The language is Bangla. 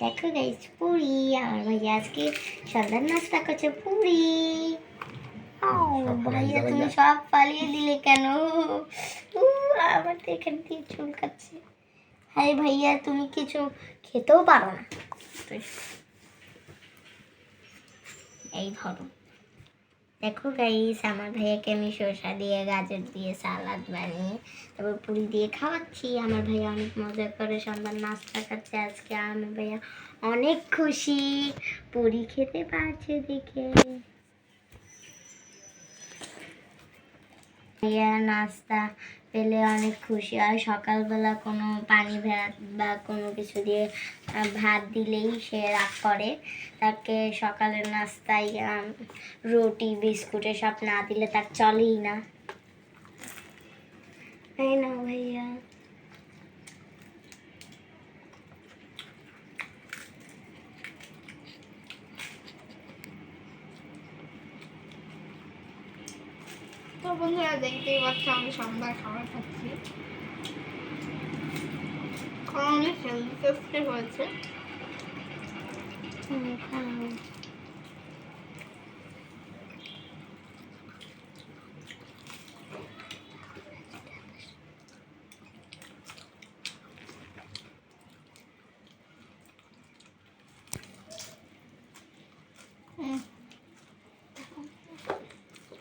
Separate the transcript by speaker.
Speaker 1: দেখো গাইস পুরি আমার ভাইয়া আজকে সন্ধ্যার নাস্তা করছে পুরি। ভাইয়া তুমি সব পালিয়ে দিলে কেন? আমার তো এখান দিয়ে চুলকাচ্ছে হাই ভাইয়া তুমি কিছু খেতেও পারো না। এই ধরো। দেখো গাইস আমার ভাইয়াকে আমি শসা দিয়ে, গাজর দিয়ে, সালাদ বানিয়ে, তারপর পুরি দিয়ে খাওয়াচ্ছি। আমার ভাইয়া অনেক মজা করে সন্ধ্যার নাস্তা খাচ্ছে আজকে। আমার ভাইয়া অনেক খুশি। পুরি খেতে পারছে দেখে। নাস্তা পেলে অনেক খুশি হয়। সকালবেলা কোনো পানি ভাত বা কোনো কিছু দিয়ে ভাত দিলেই সে রাগ করে। তাকে সকালের নাস্তায় রুটি, বিস্কুট এসব না দিলে তার চলেই না। তাই না ভাইয়া?
Speaker 2: তো বন্ধুরা দেখতেই পাচ্ছ আমি সন্ধ্যার খাবার খাচ্ছি অনেক হেলদি হয়েছে।